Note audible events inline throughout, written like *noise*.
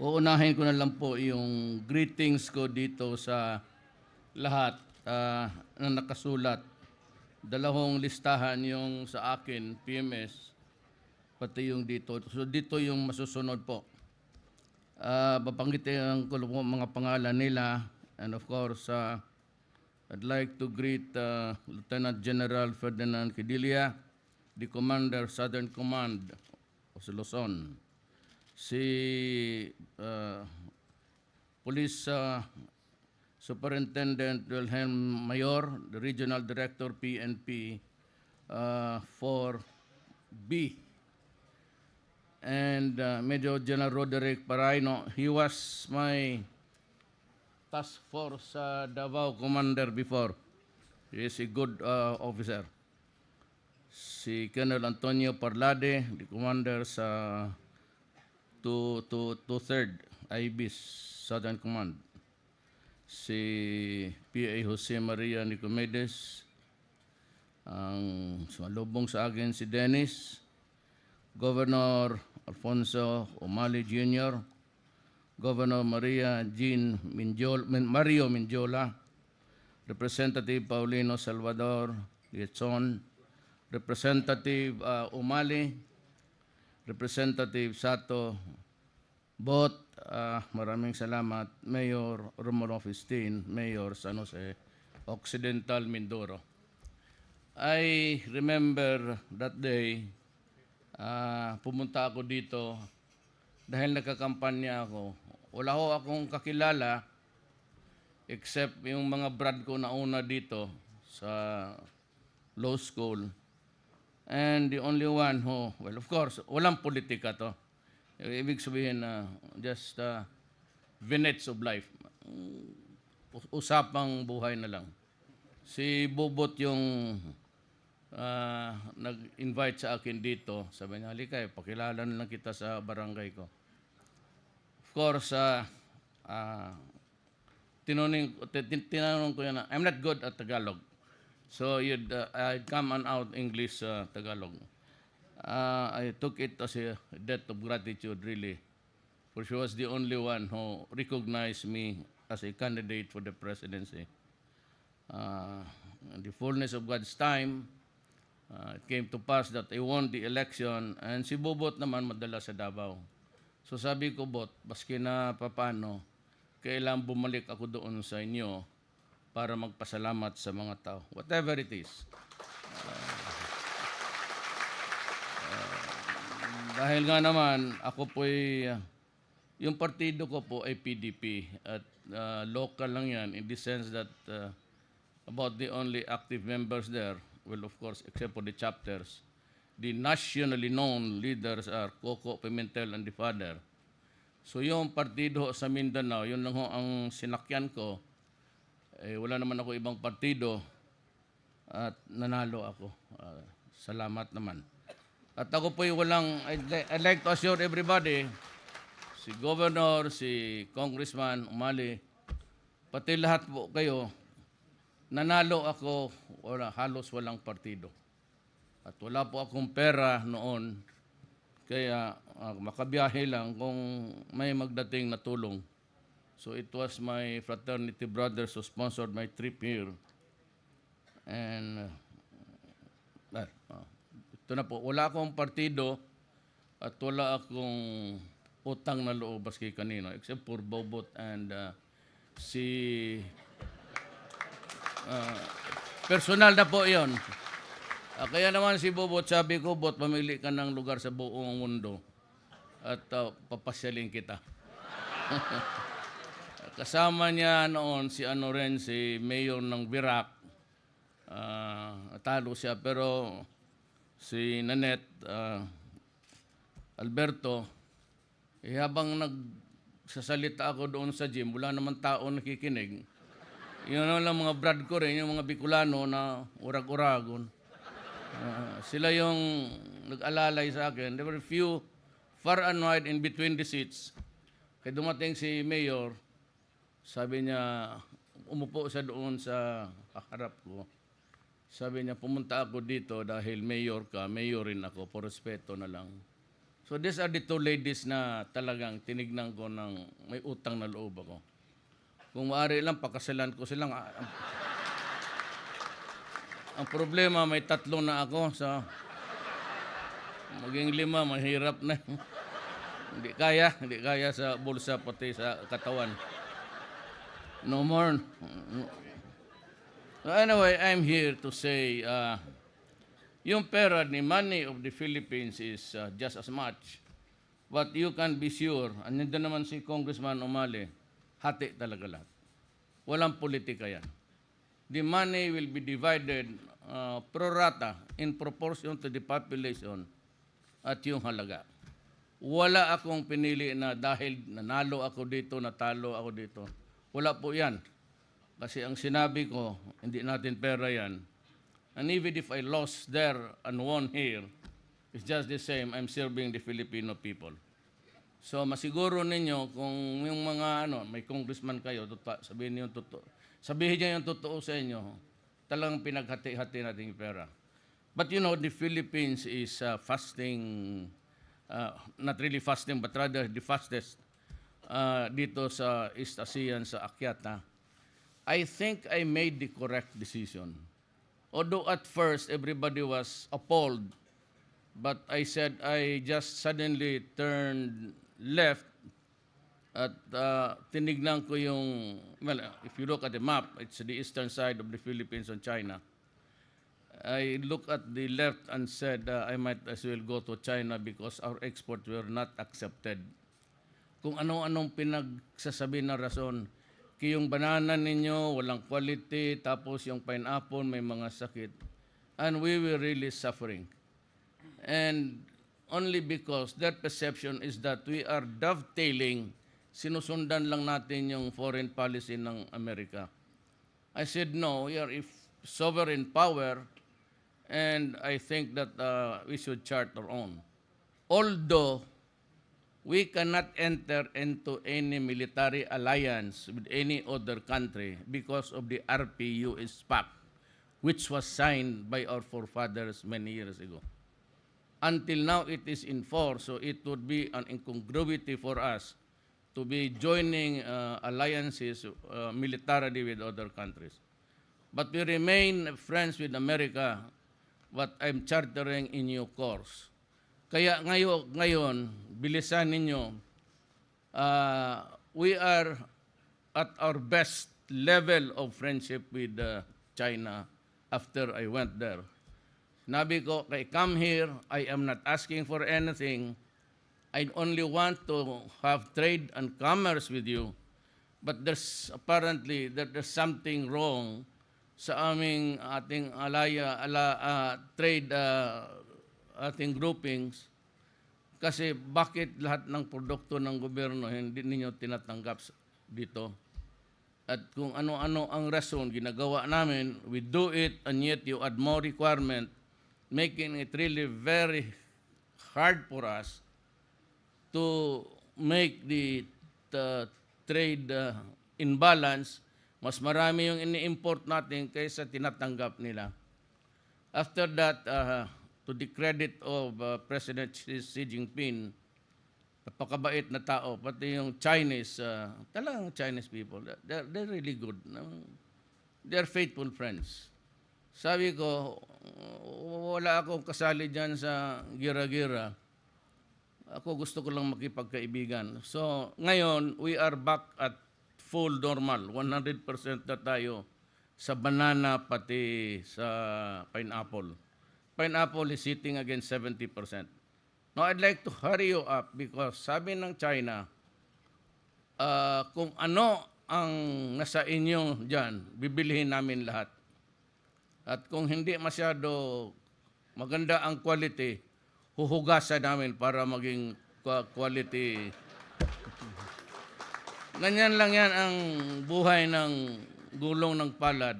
uunahin ko na lang po yung greetings ko dito sa lahat ah, na nakasulat. Dalawang listahan yung sa akin, PMS, pati yung dito. So dito yung masusunod po. Uh, babanggitin ko po mga pangalan nila. And of course, uh, I'd like to greet uh, Lieutenant General Ferdinand Quidilla, the Commander Southern Command of Luzon. Si uh, Police uh, Superintendent Wilhelm Mayor, the Regional Director PNP uh, for B and uh, Major General Roderick Paraino. He was my task force uh, Davao commander before. He is a good uh, officer. Si Colonel Antonio Parlade, the commander sa 2 to, to, 3rd IBIS Southern Command. Si PA Jose Maria Nicomedes, ang sumalubong sa akin si Dennis, Governor Alfonso Umali Jr., Governor Maria Jean Minjol, Min- Mario Minjola, Representative Paulino Salvador Liechon, Representative uh, Umali, Representative Sato Bot, uh, maraming salamat, Mayor Romulo Fistin, Mayor San Jose Occidental Mindoro. I remember that day, ah, pumunta ako dito dahil nagkakampanya ako. Wala ho akong kakilala except yung mga brad ko na una dito sa law school. And the only one who, well of course, walang politika to. Ibig sabihin na just uh, vignettes of life. U- Usapang buhay na lang. Si Bobot yung ah, nag-invite sa akin dito. Sabi niya, halika, eh, pakilala na lang kita sa barangay ko. Of course, ah, ah, tinuning, tin- tin- tinanong ko yan na, I'm not good at Tagalog. So you'd, uh, I'd come on out English uh, Tagalog. Uh, I took it as a debt of gratitude, really. For she was the only one who recognized me as a candidate for the presidency. Uh, in the fullness of God's time, uh, it came to pass that I won the election and si Bobot naman madala sa Davao. So sabi ko, Bot, baski na papano, kailangan bumalik ako doon sa inyo para magpasalamat sa mga tao. Whatever it is. Dahil nga naman, ako po'y, uh, yung partido ko po ay PDP at uh, local lang yan in the sense that uh, about the only active members there, well of course, except for the chapters, the nationally known leaders are Coco Pimentel and the father. So yung partido sa Mindanao, yun lang ho ang sinakyan ko. Eh, wala naman ako ibang partido at nanalo ako. Ah, salamat naman. At ako po'y walang, I'd, li- I'd like to assure everybody, si Governor, si Congressman Umali, pati lahat po kayo, nanalo ako, wala, halos walang partido. At wala po akong pera noon, kaya ah, makabiyahe lang kung may magdating na tulong. So it was my fraternity brothers who sponsored my trip here. And uh, ah, ito na po, wala akong partido at wala akong utang na loob baski kanino except for Bobot and uh, si ah, personal na po yon. Ah, kaya naman si Bobot, sabi ko, Bot, pamili ka ng lugar sa buong mundo at ah, papasyalin kita. *laughs* Kasama niya noon si ano rin, si Mayor ng Virac. Ah, talo siya, pero si Nanette ah, Alberto, eh, habang nagsasalita ako doon sa gym, wala naman tao nakikinig. Yun na lang mga brad ko rin, yung mga Bicolano na urag-uragon. Ah, sila yung nag-alalay sa akin. There were few far and wide in between the seats. Kaya dumating si Mayor, sabi niya, umupo siya doon sa harap ko. Sabi niya, pumunta ako dito dahil mayor ka, mayor rin ako, por respeto na lang. So these are the two ladies na talagang tinignan ko ng may utang na loob ako. Kung maaari lang, pakasalan ko silang. ah, Ang, ang problema, may tatlo na ako sa maging lima, mahirap na. hindi kaya, hindi kaya sa bulsa pati sa katawan. No more. So anyway, I'm here to say, uh, yung pera ni money of the Philippines is uh, just as much. But you can be sure, andyan naman si Congressman Umali, hati talaga lahat. Walang politika yan. The money will be divided uh, pro rata in proportion to the population at yung halaga. Wala akong pinili na dahil nanalo ako dito, natalo ako dito. Wala po yan. Kasi ang sinabi ko, hindi natin pera yan. And even if I lost there and won here, it's just the same, I'm serving the Filipino people. So masiguro ninyo kung yung mga ano, may congressman kayo, tota, sabihin niyo yung totoo. Sabihin niyo yung totoo sa inyo, talagang pinaghati-hati natin yung pera. But you know, the Philippines is uh, fasting, uh, not really fasting, but rather the fastest uh, dito sa East ASEAN, sa Akyata. I think I made the correct decision. Although at first everybody was appalled, but I said I just suddenly turned left at uh, tinignan ko yung, well, if you look at the map, it's the eastern side of the Philippines and China. I looked at the left and said uh, I might as well go to China because our exports were not accepted. Kung ano-anong pinagsasabi na rason, kaya yung banana ninyo walang quality, tapos yung pineapple may mga sakit. And we were really suffering. And only because their perception is that we are dovetailing, sinusundan lang natin yung foreign policy ng Amerika. I said, no, we are if sovereign power, and I think that uh, we should chart our own. Although we cannot enter into any military alliance with any other country because of the RPUS Pact, which was signed by our forefathers many years ago. Until now, it is in force, so it would be an incongruity for us to be joining uh, alliances uh, militarily with other countries. But we remain friends with America, but I'm chartering in new course. Kaya ngayon, ngayon bilisan ninyo, uh, we are at our best level of friendship with uh, China after I went there. Nabi ko, I come here, I am not asking for anything. I only want to have trade and commerce with you. But there's apparently that there's something wrong sa aming ating alaya ala ah, trade ah, ating groupings kasi bakit lahat ng produkto ng gobyerno hindi ninyo tinatanggap dito at kung ano-ano ang rason ginagawa namin we do it and yet you add more requirement making it really very hard for us to make the, the trade uh, in balance, mas marami yung ini-import natin kaysa tinatanggap nila. After that, uh, to the credit of uh, President Xi Jinping, napakabait na tao, pati yung Chinese, uh, talagang Chinese people, they're, they're really good. no? They're faithful friends. Sabi ko, wala akong kasali dyan sa gira-gira. Ako gusto ko lang makipagkaibigan. So, ngayon, we are back at full normal. 100% na tayo sa banana pati sa pineapple. Pineapple is sitting against 70%. Now, I'd like to hurry you up because sabi ng China, ah, kung ano ang nasa inyo dyan, bibilihin namin lahat. At kung hindi masyado maganda ang quality, huhugasan namin para maging qua- quality. Ganyan lang yan ang buhay ng gulong ng palad.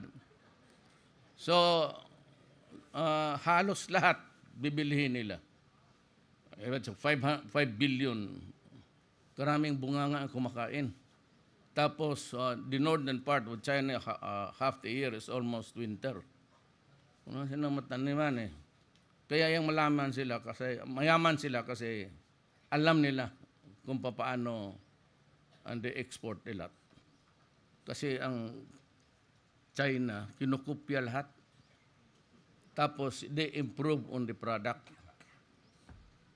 So, ah, halos lahat bibilihin nila. Eh, so 5 billion. Karaming bunganga ang kumakain. Tapos, uh, the northern part of China, uh, half the year is almost winter. Wala silang mataniman eh. Kaya yung malaman sila kasi, mayaman sila kasi alam nila kung paano ang export nila. Kasi ang China, kinukupya lahat. Tapos, they improve on the product.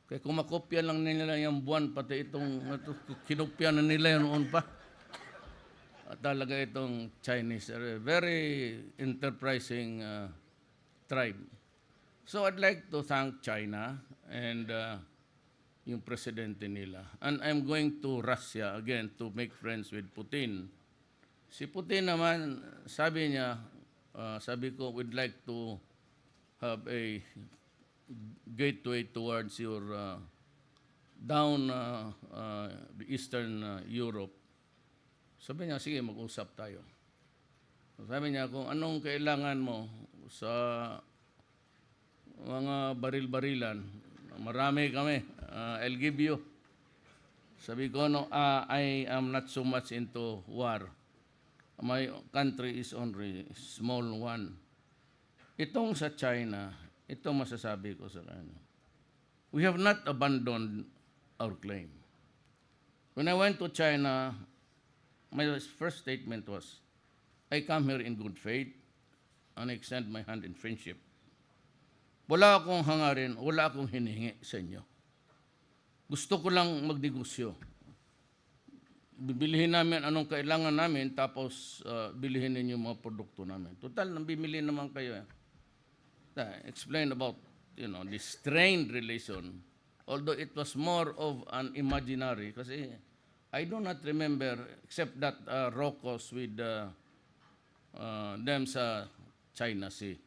Kaya kung makopya lang nila yung buwan, pati itong, ito, kinupya na nila yun noon pa. At talaga itong Chinese, uh, very enterprising uh, tribe. So I'd like to thank China and uh, yung presidente nila. And I'm going to Russia again to make friends with Putin. Si Putin naman, sabi niya, uh, sabi ko, we'd like to have a gateway towards your uh, down uh, uh, Eastern uh, Europe. Sabi niya, sige, mag-usap tayo. Sabi niya, kung anong kailangan mo sa mga baril-barilan, marami kami, uh, I'll give you. Sabi ko, no, ah, I am not so much into war. My country is only small one. Itong sa China, ito masasabi ko sa kanya. We have not abandoned our claim. When I went to China, my first statement was, I come here in good faith and I extend my hand in friendship. Wala akong hangarin, wala akong hinihingi sa inyo. Gusto ko lang magnegosyo. Bibilihin namin anong kailangan namin, tapos uh, bilihin ninyo mga produkto namin. Total, nabimili naman kayo. Eh. Uh, explain about, you know, the strained relation. Although it was more of an imaginary, kasi I do not remember, except that uh, Rocos with uh, uh, them sa China Sea.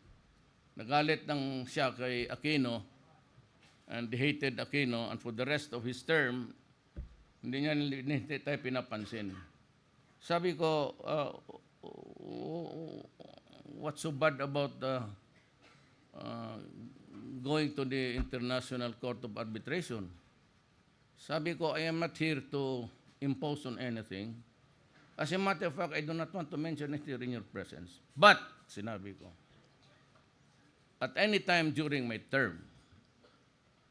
Nagalit ng siya kay Aquino and hated Aquino and for the rest of his term, hindi niya hindi tayo pinapansin. Sabi ko, uh, what's so bad about uh, uh, going to the International Court of Arbitration? Sabi ko, I am not here to impose on anything. As a matter of fact, I do not want to mention it here in your presence. But, sinabi ko, at any time during my term,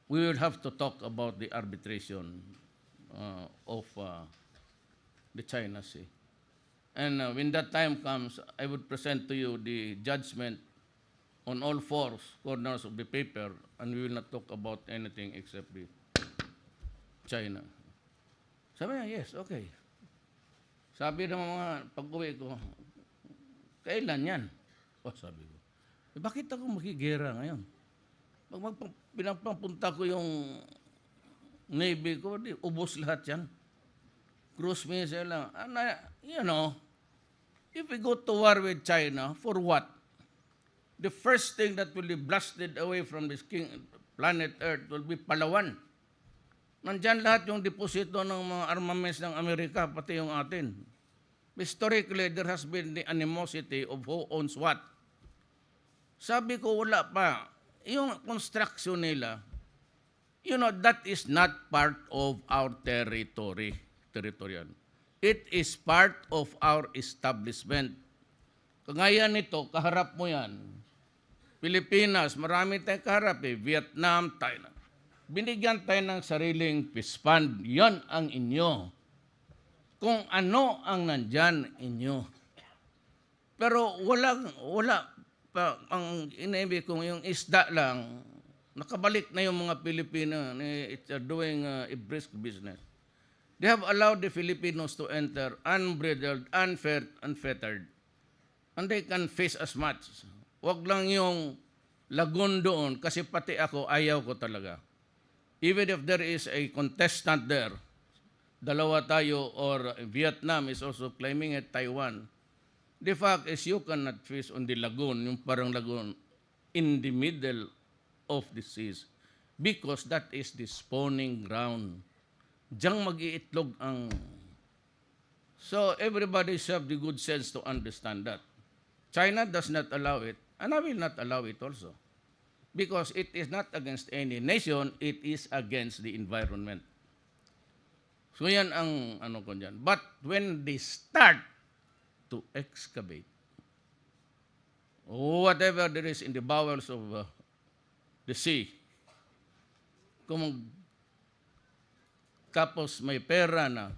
we will have to talk about the arbitration uh, of uh, the China Sea. And uh, when that time comes, I would present to you the judgment on all four corners of the paper, and we will not talk about anything except the China. Sabi niya, yes, okay. Sabi ng mga pag-uwi ko, kailan yan? Oh, sabi ko. Eh, bakit ako makigera ngayon? Pag magpa- pinapapunta ko yung Navy ko, di, ubos lahat yan. Cruise missile lang. Ano, you know, if we go to war with China, for what? The first thing that will be blasted away from this king, planet Earth will be Palawan. Nandyan lahat yung deposito ng mga armaments ng Amerika, pati yung atin. Historically, there has been the animosity of who owns what. Sabi ko, wala pa. Yung construction nila, you know, that is not part of our territory, territorial. It is part of our establishment. Kagaya nito, kaharap mo yan. Pilipinas, marami tayong kaharap eh. Vietnam, Thailand. Binigyan tayo ng sariling peace fund. Yan ang inyo. Kung ano ang nandyan inyo. Pero wala, wala pa, ang inaibig kong yung isda lang, nakabalik na yung mga Pilipino it's doing uh, a brisk business. They have allowed the Filipinos to enter unbridled, unfair, unfettered. And they can face as much. Huwag lang yung lagun doon kasi pati ako ayaw ko talaga. Even if there is a contestant there, dalawa tayo or Vietnam is also claiming it, Taiwan. The fact is you cannot fish on the lagoon, yung parang lagoon, in the middle of the seas because that is the spawning ground. Diyan mag-iitlog ang... So everybody should have the good sense to understand that. China does not allow it, and I will not allow it also. Because it is not against any nation, it is against the environment. So yan ang ano ko dyan. But when they start to excavate, whatever there is in the bowels of uh, the sea, kung tapos may pera na